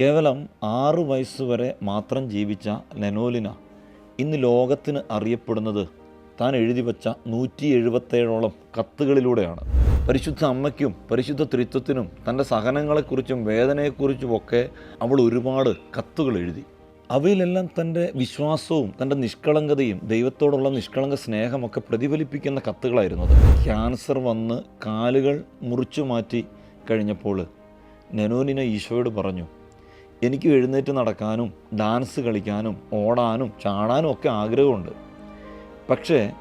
കേവലം ആറു വയസ്സുവരെ മാത്രം ജീവിച്ച ലെനോലിന ഇന്ന് ലോകത്തിന് അറിയപ്പെടുന്നത് താൻ എഴുതി വച്ച നൂറ്റി എഴുപത്തേഴോളം കത്തുകളിലൂടെയാണ്. പരിശുദ്ധ അമ്മയ്ക്കും പരിശുദ്ധ ത്രിത്വത്തിനും തന്റെ സഹനങ്ങളെക്കുറിച്ചും വേദനയെക്കുറിച്ചും ഒക്കെ അവൾ ഒരുപാട് കത്തുകൾ എഴുതി. അവയിലെല്ലാം തന്റെ വിശ്വാസവും തന്റെ നിഷ്കളങ്കതയും ദൈവത്തോടുള്ള നിഷ്കളങ്ക സ്നേഹമൊക്കെ പ്രതിഫലിപ്പിക്കുന്ന കത്തുകളായിരുന്നത്. ക്യാൻസർ വന്ന് കാലുകൾ മുറിച്ചു മാറ്റി കഴിഞ്ഞപ്പോൾ നെനോനിന ഈശോയോട് പറഞ്ഞു എനിക്ക് എഴുന്നേറ്റ് നടക്കാനും ഡാൻസ് കളിക്കാനും ഓടാനും ചാടാനും ഒക്കെ ആഗ്രഹമുണ്ട്. പക്ഷേ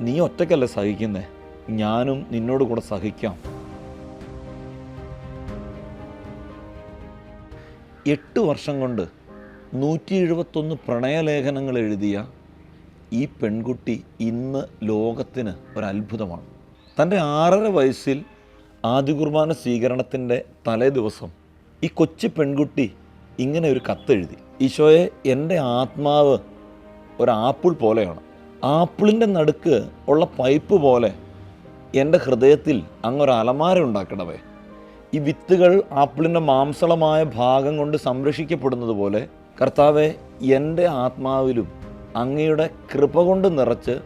നീ ഒറ്റക്കല്ല സഹിക്കുന്നേ? ഞാനും നിന്നോട് കൂടെ സഹിക്കാം. എട്ട് വർഷം കൊണ്ട് നൂറ്റി എഴുപത്തൊന്ന് പ്രണയലേഖനങ്ങൾ എഴുതിയ ഈ പെൺകുട്ടി ഇന്ന് ലോകത്തിന് ഒരത്ഭുതമാണ്. തന്റെ ആറര വയസ്സിൽ ആദ്യ കുർബാന സ്വീകരണത്തിന്റെ തലേ ദിവസം ഈ കൊച്ചു പെൺകുട്ടി ഇങ്ങനെ ഒരു കത്തെഴുതി. ഈശോയെ എന്റെ ആത്മാവ് ഒരാപ്പിൾ പോലെയാണ്. ആപ്പിളിന്റെ നടുക്ക് ഉള്ള പൈപ്പ് പോലെ എന്റെ ഹൃദയത്തിൽ അങ്ങൊരു അലമാര ഈ വിത്തുകൾ ആപ്പിളിന്റെ മാംസളമായ ഭാഗം കൊണ്ട് സംരക്ഷിക്കപ്പെടുന്നത് പോലെ കർത്താവെ എന്റെ ആത്മാവിലും അങ്ങയുടെ കൃപ കൊണ്ട് നിറച്ച്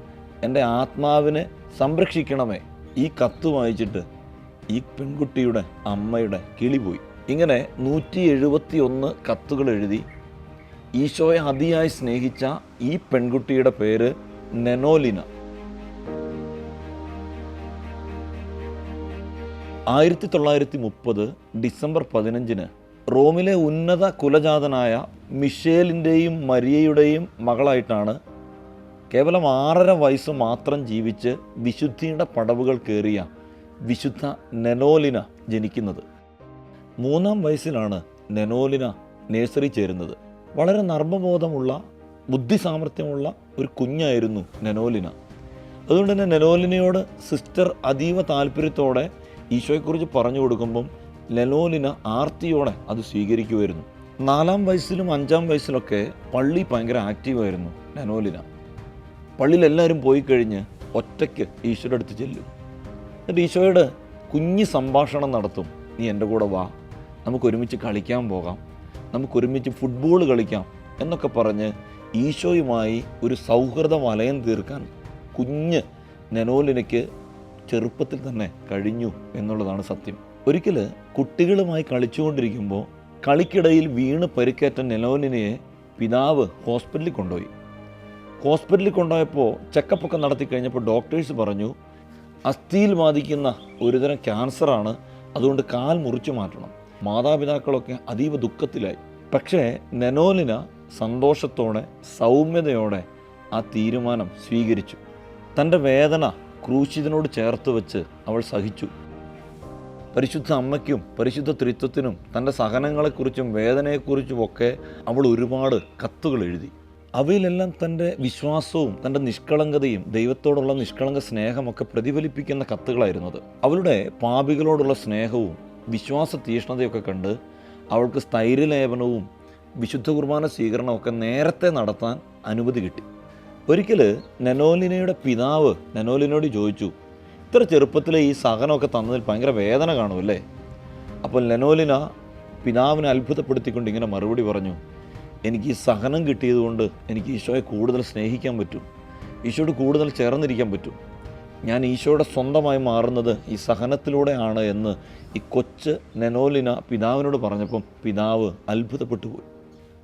എന്റെ ആത്മാവിനെ സംരക്ഷിക്കണമേ. ഈ കത്ത് വായിച്ചിട്ട് ഈ പെൺകുട്ടിയുടെ അമ്മയുടെ കിളി പോയി. ഇങ്ങനെ നൂറ്റി എഴുപത്തി ഒന്ന് കത്തുകൾ എഴുതി ഈശോയെ അതിയായി സ്നേഹിച്ച ഈ പെൺകുട്ടിയുടെ പേര് നെനോലിന. ആയിരത്തി തൊള്ളായിരത്തി മുപ്പത് ഡിസംബർ പതിനഞ്ചിന് റോമിലെ ഉന്നത കുലജാതനായ മിഷേലിന്റെയും മരിയയുടെയും മകളായിട്ടാണ് കേവലം ആറര വയസ്സ് മാത്രം ജീവിച്ച് വിശുദ്ധിയുടെ പടവുകൾ കയറിയ വിശുദ്ധ നെനോലിന ജനിക്കുന്നത്. മൂന്നാം വയസ്സിലാണ് നെനോലിന നേഴ്സറി ചേരുന്നത്. വളരെ നർമ്മബോധമുള്ള ബുദ്ധി സാമർഥ്യമുള്ള ഒരു കുഞ്ഞായിരുന്നു നെനോലിന. അതുകൊണ്ട് തന്നെ നെനോലിനയോട് സിസ്റ്റർ അതീവ താല്പര്യത്തോടെ ഈശോയെക്കുറിച്ച് പറഞ്ഞു കൊടുക്കുമ്പം നെനോലിന ആർത്തിയോടെ അത് സ്വീകരിക്കുമായിരുന്നു. നാലാം വയസ്സിലും അഞ്ചാം വയസ്സിലൊക്കെ പള്ളി ഭയങ്കര ആക്റ്റീവായിരുന്നു നെനോലിന. പള്ളിയിൽ എല്ലാവരും പോയി കഴിഞ്ഞ് ഒറ്റയ്ക്ക് ഈശോയുടെ അടുത്ത് ചെല്ലും. എന്നിട്ട് ഈശോയുടെ കുഞ്ഞ് സംഭാഷണം നടത്തും. നീ എന്റെ കൂടെ വാ നമുക്ക് ഒരുമിച്ച് കളിക്കാൻ പോകാം. നമുക്ക് ഒരുമിച്ച് ഫുട്ബോൾ കളിക്കാം എന്നൊക്കെ പറഞ്ഞ് ഈശോയുമായി ഒരു സൗഹൃദ വലയം തീർക്കാൻ കുഞ്ഞ് നെനോലിനയ്ക്ക് ചെറുപ്പത്തിൽ തന്നെ കഴിഞ്ഞു എന്നുള്ളതാണ് സത്യം. ഒരിക്കൽ കുട്ടികളുമായി കളിച്ചുകൊണ്ടിരിക്കുമ്പോൾ കളിക്കിടയിൽ വീണ് പരിക്കേറ്റ നെനോലിനയെ പിതാവ് ഹോസ്പിറ്റലിൽ കൊണ്ടുപോയി. ഹോസ്പിറ്റലിൽ കൊണ്ടുപോയപ്പോൾ ചെക്കപ്പൊക്കെ നടത്തി കഴിഞ്ഞപ്പോൾ ഡോക്ടേഴ്സ് പറഞ്ഞു അസ്ഥിയിൽ ബാധിക്കുന്ന ഒരുതരം ക്യാൻസറാണ് അതുകൊണ്ട് കാൽ മുറിച്ചു മാറ്റണം. മാതാപിതാക്കളൊക്കെ അതീവ ദുഃഖത്തിലായി. പക്ഷേ നെനോലിന സന്തോഷത്തോടെ സൗമ്യതയോടെ ആ തീരുമാനം സ്വീകരിച്ചു. തന്റെ വേദന ക്രൂശിതനോട് ചേർത്ത് വെച്ച് അവൾ സഹിച്ചു. പരിശുദ്ധ അമ്മയ്ക്കും പരിശുദ്ധ ത്രിത്വത്തിനും തന്റെ സഹനങ്ങളെക്കുറിച്ചും വേദനയെക്കുറിച്ചും ഒക്കെ അവൾ ഒരുപാട് കത്തുകൾ എഴുതി അവയിലെല്ലാം തന്റെ വിശ്വാസവും തന്റെ നിഷ്കളങ്കതയും ദൈവത്തോടുള്ള നിഷ്കളങ്ക സ്നേഹമൊക്കെ പ്രതിഫലിപ്പിക്കുന്ന കത്തുകളായിരുന്നത്. അവളുടെ പാപികളോടുള്ള സ്നേഹവും വിശ്വാസ തീഷ്ണതയൊക്കെ കണ്ട് അവൾക്ക് സ്ഥൈര്യലേപനവും വിശുദ്ധ കുർബാന സ്വീകരണമൊക്കെ നേരത്തെ നടത്താൻ അനുമതി കിട്ടി. ഒരിക്കൽ നെനോലിനയുടെ പിതാവ് നെനോലിനോട് ചോദിച്ചു ഇത്ര ചെറുപ്പത്തിലെ ഈ സഹനമൊക്കെ തന്നതിൽ ഭയങ്കര വേദന കാണുമല്ലേ? അപ്പോൾ നെനോലിന പിതാവിനെ അത്ഭുതപ്പെടുത്തിക്കൊണ്ട് ഇങ്ങനെ മറുപടി പറഞ്ഞു എനിക്ക് ഈ സഹനം കിട്ടിയതുകൊണ്ട് എനിക്ക് ഈശോയെ കൂടുതൽ സ്നേഹിക്കാൻ പറ്റും. ഈശോയോട് കൂടുതൽ ചേർന്നിരിക്കാൻ പറ്റും. ഞാൻ ഈശോയുടെ സ്വന്തമായി മാറുന്നത് ഈ സഹനത്തിലൂടെയാണ് എന്ന് ഈ കൊച്ച് നെനോലിന പിതാവിനോട് പറഞ്ഞപ്പം പിതാവ് അത്ഭുതപ്പെട്ടു പോയി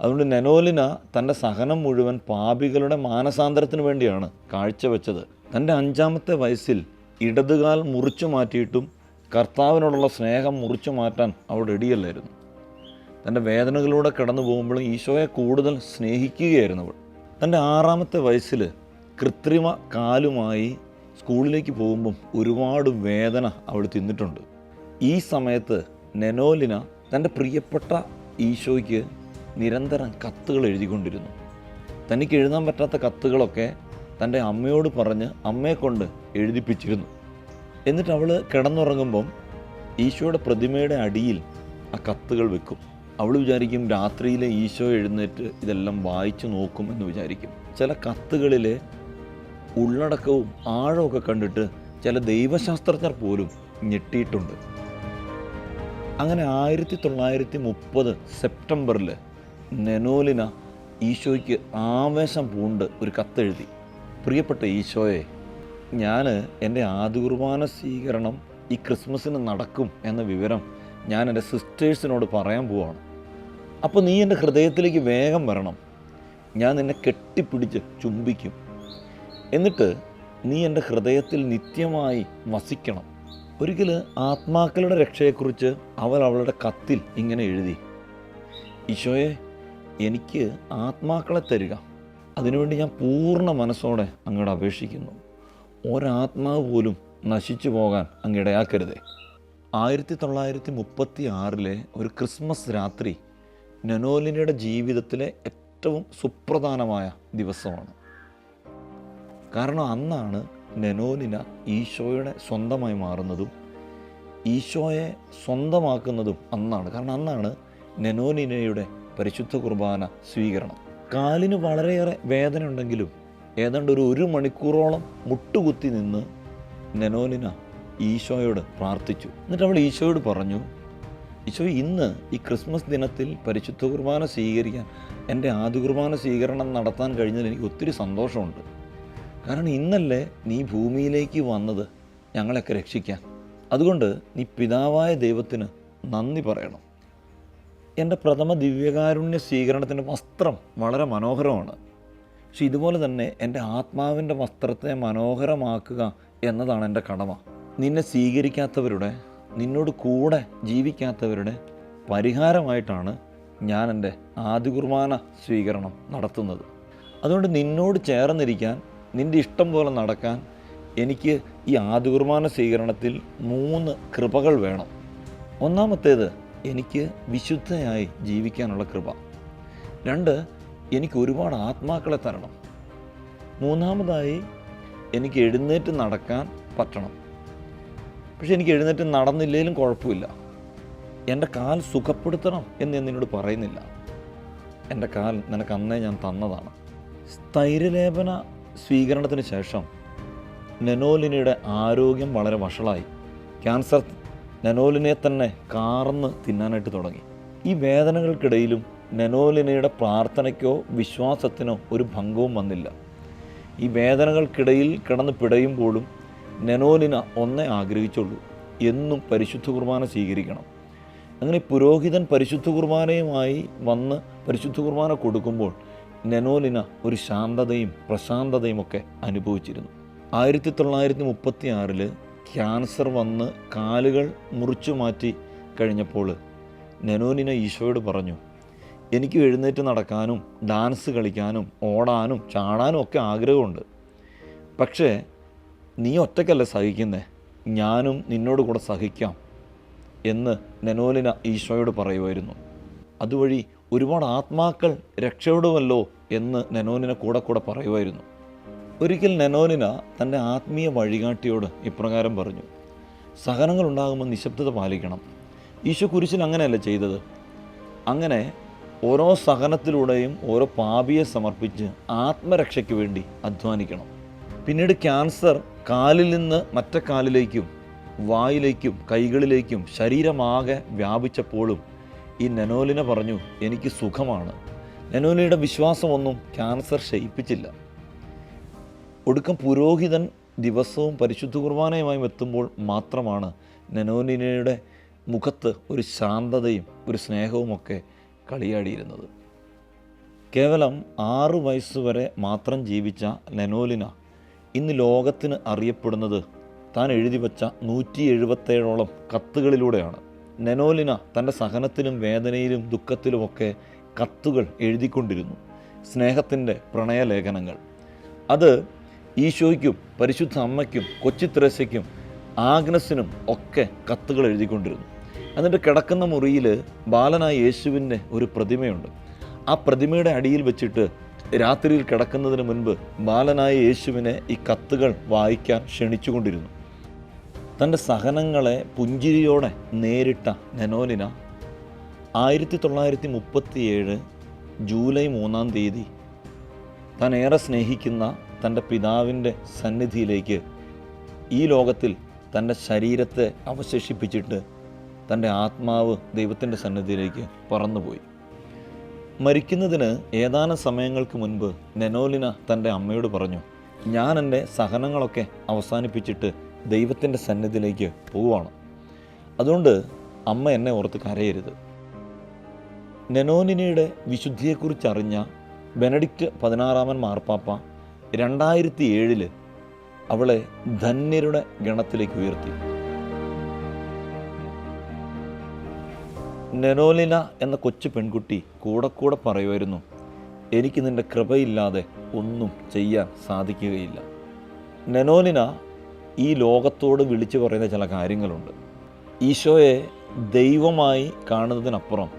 അതുകൊണ്ട് നെനോലിന തന്റെ സഹനം മുഴുവൻ പാപികളുടെ മാനസാന്തരത്തിന് വേണ്ടിയാണ് കാഴ്ചവെച്ചത് തന്റെ അഞ്ചാമത്തെ വയസ്സിൽ ഇടതുകാൽ മുറിച്ചു മാറ്റിയിട്ടും കർത്താവിനോടുള്ള സ്നേഹം മുറിച്ചു മാറ്റാൻ അവൾ റെഡിയല്ലായിരുന്നു തന്റെ വേദനകളിലൂടെ കടന്നു പോകുമ്പോൾ ഈശോയെ കൂടുതൽ സ്നേഹിക്കുകയായിരുന്നു അവൾ. തന്റെ ആറാമത്തെ വയസ്സിൽ കൃത്രിമ കാലുമായി സ്കൂളിലേക്ക് പോകുമ്പം ഒരുപാട് വേദന അവൾ തിന്നിട്ടുണ്ട്. ഈ സമയത്ത് നെനോലിന തന്റെ പ്രിയപ്പെട്ട ഈശോയ്ക്ക് നിരന്തരം കത്തുകൾ എഴുതിക്കൊണ്ടിരുന്നു. തനിക്ക് എഴുതാൻ പറ്റാത്ത കത്തുകളൊക്കെ തന്റെ അമ്മയോട് പറഞ്ഞ് അമ്മയെ കൊണ്ട് എഴുതിപ്പിച്ചിരുന്നു. എന്നിട്ട് അവൾ കിടന്നുറങ്ങുമ്പം ഈശോയുടെ പ്രതിമയുടെ അടിയിൽ ആ കത്തുകൾ വെക്കും. അവൾ വിചാരിക്കും രാത്രിയിലെ ഈശോ എഴുന്നേറ്റ് ഇതെല്ലാം വായിച്ചു നോക്കും എന്ന് വിചാരിക്കും. ചില കത്തുകളിലെ ഉള്ളടക്കവും ആഴമൊക്കെ കണ്ടിട്ട് ചില ദൈവശാസ്ത്രജ്ഞർ പോലും ഞെട്ടിയിട്ടുണ്ട്. അങ്ങനെ ആയിരത്തി തൊള്ളായിരത്തി മുപ്പത് സെപ്റ്റംബറിൽ നെനോലിന ഈശോയ്ക്ക് ആവേശം പൂണ്ട് ഒരു കത്തെഴുതി. പ്രിയപ്പെട്ട ഈശോയെ ഞാൻ എന്റെ ആദ്യ കുർബാന സ്വീകരണം ഈ ക്രിസ്മസിന് നടക്കും എന്ന വിവരം ഞാൻ എന്റെ സിസ്റ്റേഴ്സിനോട് പറയാൻ പോവാണ്. അപ്പോൾ നീ എന്റെ ഹൃദയത്തിലേക്ക് വേഗം വരണം. ഞാൻ നിന്നെ കെട്ടിപ്പിടിച്ച് ചുംബിക്കും. എന്നിട്ട് നീ എന്റെ ഹൃദയത്തിൽ നിത്യമായി വസിക്കണം. ഒരിക്കൽ ആത്മാക്കളുടെ രക്ഷയെക്കുറിച്ച് അവൾ അവളുടെ കത്തിൽ ഇങ്ങനെ എഴുതി. ഈശോയെ എനിക്ക് ആത്മാക്കളെ തരിക. അതിനുവേണ്ടി ഞാൻ പൂർണ മനസ്സോടെ അങ്ങോട്ട് അപേക്ഷിക്കുന്നു. ഒരാത്മാവ് പോലും നശിച്ചു പോകാൻ അങ്ങിടയാക്കരുതേ ആയിരത്തി തൊള്ളായിരത്തി മുപ്പത്തി ആറിലെ ഒരു ക്രിസ്മസ് രാത്രി നനോലിനയുടെ ജീവിതത്തിലെ ഏറ്റവും സുപ്രധാനമായ ദിവസമാണ്. കാരണം അന്നാണ് നെനോനിന ഈശോയുടെ സ്വന്തമായി മാറുന്നതും ഈശോയെ സ്വന്തമാക്കുന്നതും അന്നാണ്. കാരണം അന്നാണ് നെനോനിനയുടെ പരിശുദ്ധ കുർബാന സ്വീകരണം. കാലിന് വളരെയേറെ വേദന ഉണ്ടെങ്കിലും ഏതാണ്ട് ഒരു ഒരു മണിക്കൂറോളം മുട്ടുകുത്തി നിന്ന് നെനോനിന ഈശോയോട് പ്രാർത്ഥിച്ചു. എന്നിട്ട് അവൾ ഈശോയോട് പറഞ്ഞു ഈശോ ഇന്ന് ഈ ക്രിസ്മസ് ദിനത്തിൽ പരിശുദ്ധ കുർബാന സ്വീകരിക്കാൻ എന്റെ ആദ്യ കുർബാന സ്വീകരണം നടത്താൻ കഴിഞ്ഞതിൽ എനിക്ക് ഒത്തിരി സന്തോഷമുണ്ട്. കാരണം ഇന്നല്ലേ നീ ഭൂമിയിലേക്ക് വന്നത് ഞങ്ങളെയൊക്കെ രക്ഷിക്കാൻ. അതുകൊണ്ട് നീ പിതാവായ ദൈവത്തിന് നന്ദി പറയണം. എന്റെ പ്രഥമ ദിവ്യകാരുണ്യ സ്വീകരണത്തിന്റെ വസ്ത്രം വളരെ മനോഹരമാണ്. പക്ഷെ ഇതുപോലെ തന്നെ എന്റെ ആത്മാവിന്റെ വസ്ത്രത്തെ മനോഹരമാക്കുക എന്നതാണ് എന്റെ കടമ. നിന്നെ സ്വീകരിക്കാത്തവരുടെ നിന്നോട് കൂടെ ജീവിക്കാത്തവരുടെ പരിഹാരമായിട്ടാണ് ഞാൻ എന്റെ ആദ്യ കുർബാന സ്വീകരണം നടത്തുന്നത്. അതുകൊണ്ട് നിന്നോട് ചേർന്നിരിക്കാൻ നിന്റെ ഇഷ്ടം പോലെ നടക്കാൻ എനിക്ക് ഈ ആദ്യ കുർബാന സ്വീകരണത്തിൽ മൂന്ന് കൃപകൾ വേണം. ഒന്നാമത്തേത് എനിക്ക് വിശുദ്ധയായി ജീവിക്കാനുള്ള കൃപ. രണ്ട് എനിക്ക് ഒരുപാട് ആത്മാക്കളെ തരണം. മൂന്നാമതായി എനിക്ക് എഴുന്നേറ്റ് നടക്കാൻ പറ്റണം. പക്ഷെ എനിക്ക് എഴുന്നേറ്റ് നടന്നില്ലെങ്കിലും കുഴപ്പമില്ല. എന്റെ കാൽ സുഖപ്പെടുത്തണം എന്ന് ഞാൻ നിന്നോട് പറയുന്നില്ല. എന്റെ കാൽ നിനക്ക് അന്നേ ഞാൻ തന്നതാണ്. സ്ഥൈര്യലേപന സ്വീകരണത്തിന് ശേഷം നെനോലിനയുടെ ആരോഗ്യം വളരെ വഷളായി. ക്യാൻസർ നെനോലിനെ തന്നെ കാർന്ന് തിന്നാനായിട്ട് തുടങ്ങി. ഈ വേദനകൾക്കിടയിലും നെനോലിനയുടെ പ്രാർത്ഥനയ്ക്കോ വിശ്വാസത്തിനോ ഒരു ഭംഗവും വന്നില്ല. ഈ വേദനകൾക്കിടയിൽ കിടന്ന് പിടയുമ്പോഴും നെനോലിന ഒന്നേ ആഗ്രഹിച്ചുള്ളൂ. എന്നും പരിശുദ്ധ കുർബാന സ്വീകരിക്കണം. അങ്ങനെ പുരോഹിതൻ പരിശുദ്ധ കുർബാനയുമായി വന്ന് പരിശുദ്ധ കുർബാന കൊടുക്കുമ്പോൾ നെനോലിന ഒരു ശാന്തതയും പ്രശാന്തതയും ഒക്കെ അനുഭവിച്ചിരുന്നു. ആയിരത്തി തൊള്ളായിരത്തി മുപ്പത്തി ആറിൽ ക്യാൻസർ വന്ന് കാലുകൾ മുറിച്ചു മാറ്റി കഴിഞ്ഞപ്പോൾ നെനോലിന ഈശോയോട് പറഞ്ഞു എനിക്ക് എഴുന്നേറ്റ് നടക്കാനും ഡാൻസ് കളിക്കാനും ഓടാനും ചാടാനും ഒക്കെ ആഗ്രഹമുണ്ട്. പക്ഷേ നീ ഒറ്റക്കല്ല സഹിക്കുന്നേ? ഞാനും നിന്നോട് കൂടെ സഹിക്കാം എന്ന് നെനോലിന ഈശോയോട് പറയുമായിരുന്നു. അതുവഴി ഒരുപാട് ആത്മാക്കൾ രക്ഷപ്പെടുമല്ലോ എന്ന് നെനോനിനെ കൂടെ കൂടെ പറയുമായിരുന്നു. ഒരിക്കൽ നെനോനിന തന്റെ ആത്മീയ വഴികാട്ടിയോട് ഇപ്രകാരം പറഞ്ഞു സഹനങ്ങൾ ഉണ്ടാകുമ്പോൾ നിശബ്ദത പാലിക്കണം. ഈശോ കുരിശിൽ അങ്ങനെയല്ല ചെയ്തത്. അങ്ങനെ ഓരോ സഹനത്തിലൂടെയും ഓരോ പാപിയെ സമർപ്പിച്ച് ആത്മരക്ഷയ്ക്ക് വേണ്ടി അധ്വാനിക്കണം. പിന്നീട് ക്യാൻസർ കാലിൽ നിന്ന് മറ്റേ കാലിലേക്കും വായിലേക്കും കൈകളിലേക്കും ശരീരമാകെ വ്യാപിച്ചപ്പോഴും ഈ നനോലിനെ പറഞ്ഞു എനിക്ക് സുഖമാണ്. നനോലിയുടെ വിശ്വാസമൊന്നും ക്യാൻസർ ക്ഷയിപ്പിച്ചില്ല. ഒടുക്കം പുരോഹിതൻ ദിവസവും പരിശുദ്ധ കുർബാനയുമായും എത്തുമ്പോൾ മാത്രമാണ് നനോലിനയുടെ മുഖത്ത് ഒരു ശാന്തതയും ഒരു സ്നേഹവുമൊക്കെ കളിയാടിയിരുന്നത്. കേവലം ആറ് വയസ്സുവരെ മാത്രം ജീവിച്ച ലെനോലിന ഇന്ന് ലോകത്തിന് അറിയപ്പെടുന്നത് താൻ എഴുതി വച്ച നൂറ്റി എഴുപത്തേഴോളം കത്തുകളിലൂടെയാണ്. നെനോലിന തന്റെ സഹനത്തിലും വേദനയിലും ദുഃഖത്തിലുമൊക്കെ കത്തുകൾ എഴുതിക്കൊണ്ടിരുന്നു. സ്നേഹത്തിന്റെ പ്രണയലേഖനങ്ങൾ. അത് ഈശോയ്ക്കും പരിശുദ്ധ അമ്മയ്ക്കും കൊച്ചിത്രേശയ്ക്കും ആഗ്നസിനും ഒക്കെ കത്തുകൾ എഴുതിക്കൊണ്ടിരുന്നു. എന്നിട്ട് കിടക്കുന്ന മുറിയിൽ ബാലനായ യേശുവിന്റെ ഒരു പ്രതിമയുണ്ട്. ആ പ്രതിമയുടെ അടിയിൽ വെച്ചിട്ട് രാത്രിയിൽ കിടക്കുന്നതിന് മുൻപ് ബാലനായ യേശുവിനെ ഈ കത്തുകൾ വായിക്കാൻ ക്ഷണിച്ചുകൊണ്ടിരുന്നു. തന്റെ സഹനങ്ങളെ പുഞ്ചിരിയോടെ നേരിട്ട നെനോലിന ആയിരത്തി തൊള്ളായിരത്തി മുപ്പത്തിയേഴ് ജൂലൈ മൂന്നാം തീയതി താൻ ഏറെ സ്നേഹിക്കുന്ന തന്റെ പിതാവിന്റെ സന്നിധിയിലേക്ക് ഈ ലോകത്തിൽ തന്റെ ശരീരത്തെ അവശേഷിപ്പിച്ചിട്ട് തന്റെ ആത്മാവ് ദൈവത്തിന്റെ സന്നിധിയിലേക്ക് പറന്നുപോയി. മരിക്കുന്നതിന് ഏതാനും സമയങ്ങൾക്ക് മുൻപ് നെനോലിന തന്റെ അമ്മയോട് പറഞ്ഞു ഞാൻ എന്റെ സഹനങ്ങളൊക്കെ അവസാനിപ്പിച്ചിട്ട് ദൈവത്തിന്റെ സന്നിധിയിലേക്ക് പോവുകയാണ്. അതുകൊണ്ട് അമ്മ എന്നെ ഓർത്ത് കരയരുത്. നെനോനിനയുടെ വിശുദ്ധിയെക്കുറിച്ചറിഞ്ഞ ബെനഡിക്റ്റ് പതിനാറാമൻ മാർപ്പാപ്പ രണ്ടായിരത്തി ഏഴിൽ അവളെ ധന്യരുടെ ഗണത്തിലേക്ക് ഉയർത്തി. നെനോലിന എന്ന കൊച്ചു പെൺകുട്ടി കൂടെ കൂടെ പറയുമായിരുന്നു എനിക്ക് നിന്റെ കൃപയില്ലാതെ ഒന്നും ചെയ്യാൻ സാധിക്കുകയില്ല. നെനോലിന ഈ ലോകത്തോട് വിളിച്ചു പറയുന്ന ചില കാര്യങ്ങളുണ്ട്. ഈശോയെ ദൈവമായി കാണുന്നതിനപ്പുറം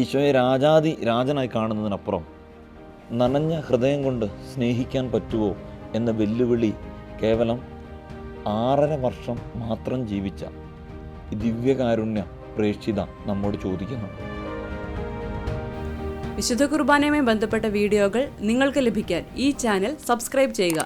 ഈശോയെ രാജാതി രാജനായി കാണുന്നതിനപ്പുറം നനഞ്ഞ ഹൃദയം കൊണ്ട് സ്നേഹിക്കാൻ പറ്റുമോ എന്ന വെല്ലുവിളി കേവലം ആറര വർഷം മാത്രം ജീവിച്ച ദിവ്യകാരുണ്യ പ്രേക്ഷിത നമ്മോട് ചോദിക്കുന്നു വിശുദ്ധ കുർബാനയുമായി ബന്ധപ്പെട്ട വീഡിയോകൾ നിങ്ങൾക്ക് ലഭിക്കാൻ ഈ ചാനൽ സബ്സ്ക്രൈബ് ചെയ്യുക.